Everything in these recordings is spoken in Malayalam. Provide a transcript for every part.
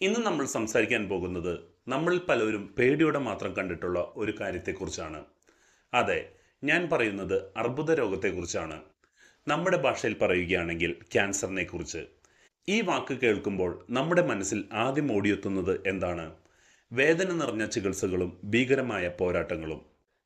ഇന്ന് നമ്മൾ സംസാരിക്കാൻ പോകുന്നത് നമ്മൾ പലരും പേടിയോടെ മാത്രം കണ്ടിട്ടുള്ള ഒരു കാര്യത്തെക്കുറിച്ചാണ്. അതെ ഞാൻ പറയുന്നത് അർബുദ രോഗത്തെക്കുറിച്ചാണ്. നമ്മുടെ ഭാഷയിൽ പറയുകയാണെങ്കിൽ ക്യാൻസറിനെ കുറിച്ച് ഈ വാക്ക് കേൾക്കുമ്പോൾ നമ്മുടെ മനസ്സിൽ ആദ്യം ഓടിയെത്തുന്നത് എന്താണ്? വേദന നിറഞ്ഞ ചികിത്സകളും ഭീകരമായ പോരാട്ടങ്ങളും.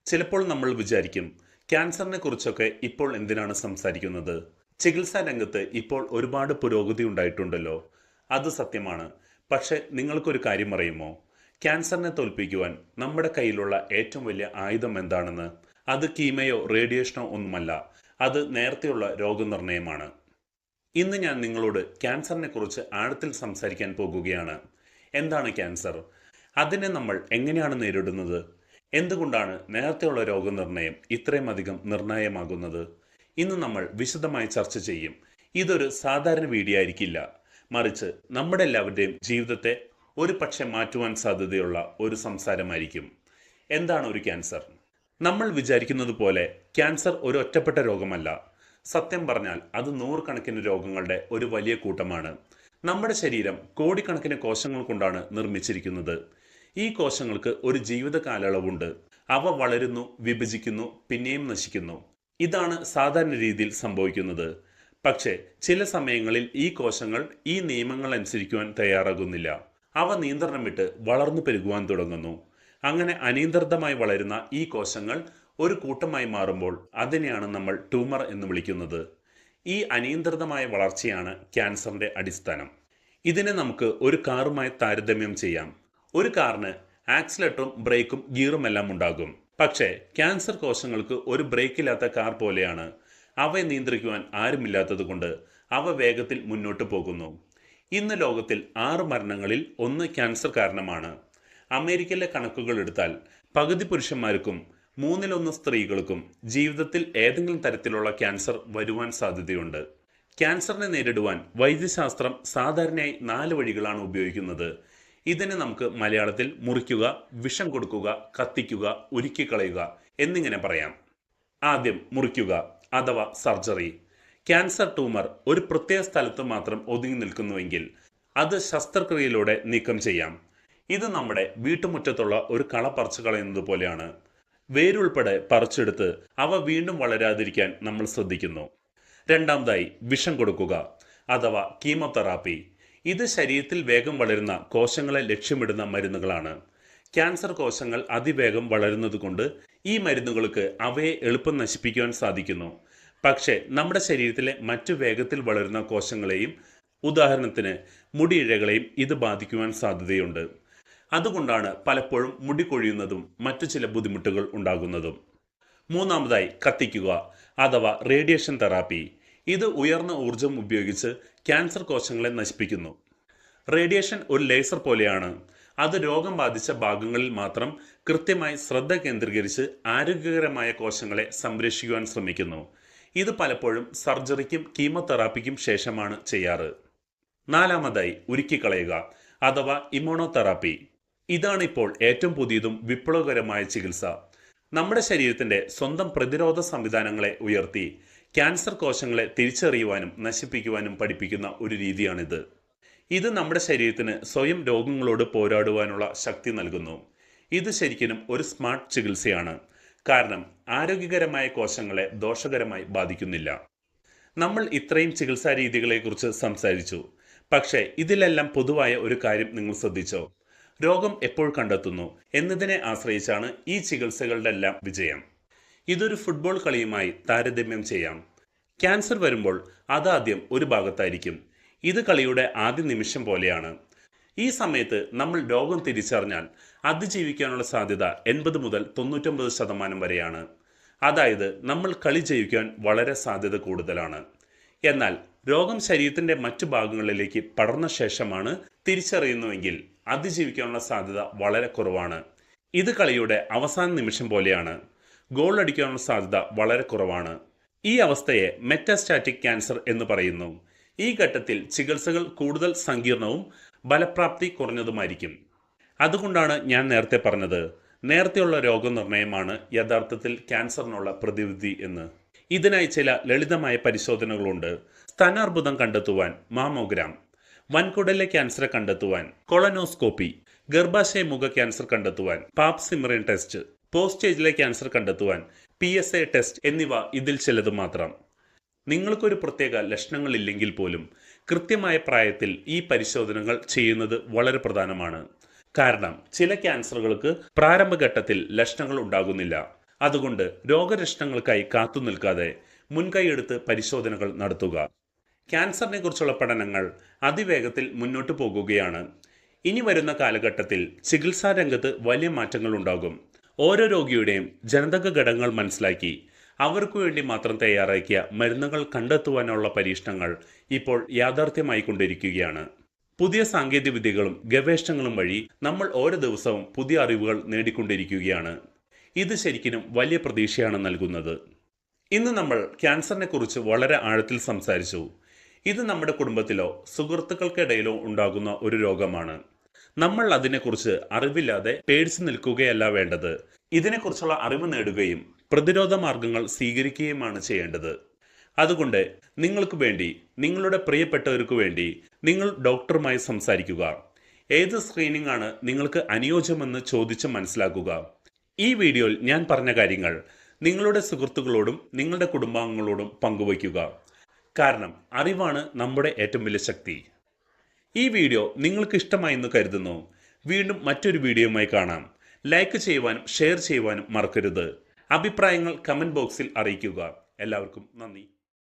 ചിലപ്പോൾ നമ്മൾ വിചാരിക്കും ക്യാൻസറിനെ കുറിച്ചൊക്കെ ഇപ്പോൾ എന്തിനാണ് സംസാരിക്കുന്നത്? ചികിത്സാ രംഗത്ത് ഇപ്പോൾ ഒരുപാട് പുരോഗതി ഉണ്ടായിട്ടുണ്ടല്ലോ. അത് സത്യമാണ്. പക്ഷെ നിങ്ങൾക്കൊരു കാര്യം അറിയുമോ? ക്യാൻസറിനെ തോൽപ്പിക്കുവാൻ നമ്മുടെ കയ്യിലുള്ള ഏറ്റവും വലിയ ആയുധം എന്താണെന്ന്? അത് കീമയോ റേഡിയേഷനോ ഒന്നുമല്ല അത് നേരത്തെയുള്ള രോഗനിർണയമാണ്. ഇന്ന് ഞാൻ നിങ്ങളോട് ക്യാൻസറിനെ കുറിച്ച് ആഴത്തിൽ സംസാരിക്കാൻ പോകുകയാണ്. എന്താണ് ക്യാൻസർ? അതിനെ നമ്മൾ എങ്ങനെയാണ് നേരിടുന്നത്? എന്തുകൊണ്ടാണ് നേരത്തെയുള്ള രോഗനിർണയം ഇത്രയും അധികം നിർണായകമാകുന്നത്? ഇന്ന് നമ്മൾ വിശദമായി ചർച്ച ചെയ്യും. ഇതൊരു സാധാരണ വീഡിയോ ആയിരിക്കില്ല. മറിച്ച് നമ്മുടെ എല്ലാവരുടെയും ജീവിതത്തെ ഒരു പക്ഷെ മാറ്റുവാൻ സാധ്യതയുള്ള ഒരു സംസാരമായിരിക്കും. എന്താണ് ഒരു ക്യാൻസർ? നമ്മൾ വിചാരിക്കുന്നത് പോലെ ക്യാൻസർ ഒരു ഒറ്റപ്പെട്ട രോഗമല്ല. സത്യം പറഞ്ഞാൽ അത് നൂറുകണക്കിന് രോഗങ്ങളുടെ ഒരു വലിയ കൂട്ടമാണ്. നമ്മുടെ ശരീരം കോടിക്കണക്കിന് കോശങ്ങൾ കൊണ്ടാണ് നിർമ്മിച്ചിരിക്കുന്നത്. ഈ കോശങ്ങൾക്ക് ഒരു ജീവിത കാലയളവുണ്ട് അവ വളരുന്നു വിഭജിക്കുന്നു പിന്നെയും നശിക്കുന്നു. ഇതാണ് സാധാരണ രീതിയിൽ സംഭവിക്കുന്നത്. പക്ഷേ ചില സമയങ്ങളിൽ ഈ കോശങ്ങൾ ഈ നിയമങ്ങൾ അനുസരിക്കുവാൻ തയ്യാറാകുന്നില്ല. അവ നിയന്ത്രണം വിട്ട് വളർന്നു പെരുകുവാൻ തുടങ്ങുന്നു. അങ്ങനെ അനിയന്ത്രിതമായി വളരുന്ന ഈ കോശങ്ങൾ ഒരു കൂട്ടമായി മാറുമ്പോൾ അതിനെയാണ് നമ്മൾ ട്യൂമർ എന്ന് വിളിക്കുന്നത്. ഈ അനിയന്ത്രിതമായ വളർച്ചയാണ് ക്യാൻസറിന്റെ അടിസ്ഥാനം. ഇതിനെ നമുക്ക് ഒരു കാറുമായി താരതമ്യം ചെയ്യാം. ഒരു കാറിന് ആക്സിലേറ്ററും ബ്രേക്കും ഗിയറും എല്ലാം ഉണ്ടാകും. പക്ഷേ ക്യാൻസർ കോശങ്ങൾക്ക് ഒരു ബ്രേക്കില്ലാത്ത കാർ പോലെയാണ്. അവയെ നിയന്ത്രിക്കുവാൻ ആരുമില്ലാത്തതുകൊണ്ട് അവ വേഗത്തിൽ മുന്നോട്ട് പോകുന്നു. ഇന്ന് ലോകത്തിൽ ആറ് മരണങ്ങളിൽ ഒന്ന് ക്യാൻസർ കാരണമാണ്. അമേരിക്കയിലെ കണക്കുകൾ എടുത്താൽ പകുതി പുരുഷന്മാർക്കും മൂന്നിലൊന്ന് സ്ത്രീകൾക്കും ജീവിതത്തിൽ ഏതെങ്കിലും തരത്തിലുള്ള ക്യാൻസർ വരുവാൻ സാധ്യതയുണ്ട്. ക്യാൻസറിനെ നേരിടുവാൻ വൈദ്യശാസ്ത്രം സാധാരണയായി നാല് വഴികളാണ് ഉപയോഗിക്കുന്നത്. ഇതിനെ നമുക്ക് മലയാളത്തിൽ മുറിക്കുക വിഷം കൊടുക്കുക കത്തിക്കുക ഉരുക്കിക്കളയുക എന്നിങ്ങനെ പറയാം. ആദ്യം മുറിക്കുക. അഥവാ സർജറി. ക്യാൻസർ ട്യൂമർ ഒരു പ്രത്യേക സ്ഥലത്ത് മാത്രം ഒതുങ്ങി നിൽക്കുന്നുവെങ്കിൽ അത് ശസ്ത്രക്രിയയിലൂടെ നീക്കം ചെയ്യാം. ഇത് നമ്മുടെ വീട്ടുമുറ്റത്തുള്ള ഒരു കള പറിച്ചു കളയുന്നത് പോലെയാണ്. വേരുൾപ്പെടെ പറിച്ചെടുത്ത് അവ വീണ്ടും വളരാതിരിക്കാൻ നമ്മൾ ശ്രദ്ധിക്കുന്നു. രണ്ടാമതായി വിഷം കൊടുക്കുക അഥവാ കീമോതെറാപ്പി. ഇത് ശരീരത്തിൽ വേഗം വളരുന്ന കോശങ്ങളെ ലക്ഷ്യമിടുന്ന മരുന്നുകളാണ്. ക്യാൻസർ കോശങ്ങൾ അതിവേഗം വളരുന്നതുകൊണ്ട് ഈ മരുന്നുകൾക്ക് അവയെ എളുപ്പം നശിപ്പിക്കുവാൻ സാധിക്കുന്നു. പക്ഷേ നമ്മുടെ ശരീരത്തിലെ മറ്റു വേഗത്തിൽ വളരുന്ന കോശങ്ങളെയും ഉദാഹരണത്തിന് മുടിയിഴകളെയും ഇത് ബാധിക്കുവാൻ സാധ്യതയുണ്ട്. അതുകൊണ്ടാണ് പലപ്പോഴും മുടി കൊഴിയുന്നതും മറ്റു ചില ബുദ്ധിമുട്ടുകൾ ഉണ്ടാകുന്നതും. മൂന്നാമതായി കത്തിക്കുക അഥവാ റേഡിയേഷൻ തെറാപ്പി. ഇത് ഉയർന്ന ഊർജം ഉപയോഗിച്ച് ക്യാൻസർ കോശങ്ങളെ നശിപ്പിക്കുന്നു. റേഡിയേഷൻ ഒരു ലേസർ പോലെയാണ്. അത് രോഗം ബാധിച്ച ഭാഗങ്ങളിൽ മാത്രം കൃത്യമായി ശ്രദ്ധ കേന്ദ്രീകരിച്ച് ആരോഗ്യകരമായ കോശങ്ങളെ സംരക്ഷിക്കുവാൻ ശ്രമിക്കുന്നു. ഇത് പലപ്പോഴും സർജറിക്കും കീമോതെറാപ്പിക്കും ശേഷമാണ് ചെയ്യാറ്. നാലാമതായി ഉരുക്കിക്കളയുക അഥവാ ഇമ്യൂണോതെറാപ്പി ഇതാണ് ഇപ്പോൾ ഏറ്റവും പുതിയതും വിപ്ലവകരമായ ചികിത്സ. നമ്മുടെ ശരീരത്തിന്റെ സ്വന്തം പ്രതിരോധ സംവിധാനങ്ങളെ ഉയർത്തി ക്യാൻസർ കോശങ്ങളെ തിരിച്ചറിയുവാനും നശിപ്പിക്കുവാനും പഠിപ്പിക്കുന്ന ഒരു രീതിയാണിത്. ഇത് നമ്മുടെ ശരീരത്തിന് സ്വയം രോഗങ്ങളോട് പോരാടുവാനുള്ള ശക്തി നൽകുന്നു. ഇത് ശരിക്കും ഒരു സ്മാർട്ട് ചികിത്സയാണ്. കാരണം ആരോഗ്യകരമായ കോശങ്ങളെ ദോഷകരമായി ബാധിക്കുന്നില്ല. നമ്മൾ ഇത്രയും ചികിത്സാ രീതികളെക്കുറിച്ച് സംസാരിച്ചു. പക്ഷേ ഇതിലെല്ലാം പൊതുവായ ഒരു കാര്യം നിങ്ങൾ ശ്രദ്ധിച്ചോ? രോഗം എപ്പോൾ കണ്ടെത്തുന്നു എന്നതിനെ ആശ്രയിച്ചാണ് ഈ ചികിത്സകളുടെ എല്ലാം വിജയം. ഇതൊരു ഫുട്ബോൾ കളിയുമായി താരതമ്യം ചെയ്യാം. ക്യാൻസർ വരുമ്പോൾ അതാദ്യം ഒരു ഭാഗത്തായിരിക്കും. ഇത് കളിയുടെ ആദ്യ നിമിഷം പോലെയാണ്. ഈ സമയത്ത് നമ്മൾ രോഗം തിരിച്ചറിഞ്ഞാൽ അതിജീവിക്കാനുള്ള സാധ്യത എൺപത് മുതൽ തൊണ്ണൂറ്റൊമ്പത് ശതമാനം വരെയാണ്. അതായത് നമ്മൾ കളി ജയിക്കാൻ വളരെ സാധ്യത കൂടുതലാണ്. എന്നാൽ രോഗം ശരീരത്തിന്റെ മറ്റു ഭാഗങ്ങളിലേക്ക് പടർന്ന ശേഷമാണ് തിരിച്ചറിയുന്നുവെങ്കിൽ അതിജീവിക്കാനുള്ള സാധ്യത വളരെ കുറവാണ്. ഇത് കളിയുടെ അവസാന നിമിഷം പോലെയാണ്. ഗോൾ അടിക്കാനുള്ള സാധ്യത വളരെ കുറവാണ്. ഈ അവസ്ഥയെ മെറ്റാസ്റ്റാറ്റിക് ക്യാൻസർ എന്ന് പറയുന്നു. ഈ ഘട്ടത്തിൽ ചികിത്സകൾ കൂടുതൽ സങ്കീർണവും ഫലപ്രാപ്തി കുറഞ്ഞതുമായിരിക്കും. അതുകൊണ്ടാണ് ഞാൻ നേരത്തെ പറഞ്ഞത് നേരത്തെയുള്ള രോഗനിർണയമാണ് യഥാർത്ഥത്തിൽ ക്യാൻസറിനുള്ള പ്രതിവിധി എന്ന്. ഇതിനായി ചില ലളിതമായ പരിശോധനകളുണ്ട്. സ്ഥാനാർബുദം കണ്ടെത്തുവാൻ മാമോഗ്രാം വൻകുടലിലെ ക്യാൻസർ കണ്ടെത്തുവാൻ കൊളനോസ്കോപ്പി ഗർഭാശയ മുഖ ക്യാൻസർ കണ്ടെത്തുവാൻ പാപ് സിമറിൻ ടെസ്റ്റ് പോസ്റ്റേജിലെ സ്റ്റേജിലെ ക്യാൻസർ കണ്ടെത്തുവാൻ പി ടെസ്റ്റ് എന്നിവ ഇതിൽ ചിലത് മാത്രം. നിങ്ങൾക്കൊരു പ്രത്യേക ലക്ഷണങ്ങളില്ലെങ്കിൽ പോലും കൃത്യമായ പ്രായത്തിൽ ഈ പരിശോധനകൾ ചെയ്യുന്നത് വളരെ പ്രധാനമാണ്. കാരണം ചില ക്യാൻസറുകൾക്ക് പ്രാരംഭഘട്ടത്തിൽ ലക്ഷണങ്ങൾ ഉണ്ടാകുന്നില്ല. അതുകൊണ്ട് രോഗലക്ഷണങ്ങൾക്കായി കാത്തു നിൽക്കാതെ മുൻകൈയെടുത്ത് പരിശോധനകൾ നടത്തുക. ക്യാൻസറിനെ കുറിച്ചുള്ള പഠനങ്ങൾ അതിവേഗത്തിൽ മുന്നോട്ട് പോകുകയാണ്. ഇനി വരുന്ന കാലഘട്ടത്തിൽ ചികിത്സാ രംഗത്ത് വലിയ മാറ്റങ്ങൾ ഉണ്ടാകും ഓരോ രോഗിയുടെയും ജനിതക ഘടകങ്ങൾ മനസ്സിലാക്കി അവർക്ക് വേണ്ടി മാത്രം തയ്യാറാക്കിയ മരുന്നുകൾ കണ്ടെത്തുവാനുള്ള പരീക്ഷണങ്ങൾ ഇപ്പോൾ യാഥാർത്ഥ്യമായിക്കൊണ്ടിരിക്കുകയാണ് പുതിയ സാങ്കേതിക വിദ്യകളും ഗവേഷണങ്ങളും വഴി നമ്മൾ ഓരോ ദിവസവും പുതിയ അറിവുകൾ നേടിക്കൊണ്ടിരിക്കുകയാണ്. ഇത് ശരിക്കും വലിയ പ്രതീക്ഷയാണ് നൽകുന്നത്. ഇന്ന് നമ്മൾ ക്യാൻസറിനെ കുറിച്ച് വളരെ ആഴത്തിൽ സംസാരിച്ചു. ഇത് നമ്മുടെ കുടുംബത്തിലോ സുഹൃത്തുക്കൾക്കിടയിലോ ഉണ്ടാകുന്ന ഒരു രോഗമാണ്. നമ്മൾ അതിനെക്കുറിച്ച് അറിവില്ലാതെ പേടിച്ചു നിൽക്കുകയല്ല വേണ്ടത്. ഇതിനെക്കുറിച്ചുള്ള അറിവ് നേടുകയും പ്രതിരോധ മാർഗങ്ങൾ സ്വീകരിക്കുകയുമാണ് ചെയ്യേണ്ടത്. അതുകൊണ്ട് നിങ്ങൾക്ക് വേണ്ടി നിങ്ങളുടെ പ്രിയപ്പെട്ടവർക്ക് വേണ്ടി നിങ്ങൾ ഡോക്ടറുമായി സംസാരിക്കുക. ഏത് സ്ക്രീനിംഗ് ആണ് നിങ്ങൾക്ക് അനുയോജ്യമെന്ന് ചോദിച്ച് മനസ്സിലാക്കുക. ഈ വീഡിയോയിൽ ഞാൻ പറഞ്ഞ കാര്യങ്ങൾ നിങ്ങളുടെ സുഹൃത്തുക്കളോടും നിങ്ങളുടെ കുടുംബാംഗങ്ങളോടും പങ്കുവയ്ക്കുക. കാരണം അറിവാണ് നമ്മുടെ ഏറ്റവും വലിയ ശക്തി. ഈ വീഡിയോ നിങ്ങൾക്ക് ഇഷ്ടമായെന്ന് കരുതുന്നു. വീണ്ടും മറ്റൊരു വീഡിയോയുമായി കാണാം. ലൈക്ക് ചെയ്യുവാനും ഷെയർ ചെയ്യുവാനും മറക്കരുത്. അഭിപ്രായങ്ങൾ കമന്റ് ബോക്സിൽ അറിയിക്കുക. എല്ലാവർക്കും നന്ദി.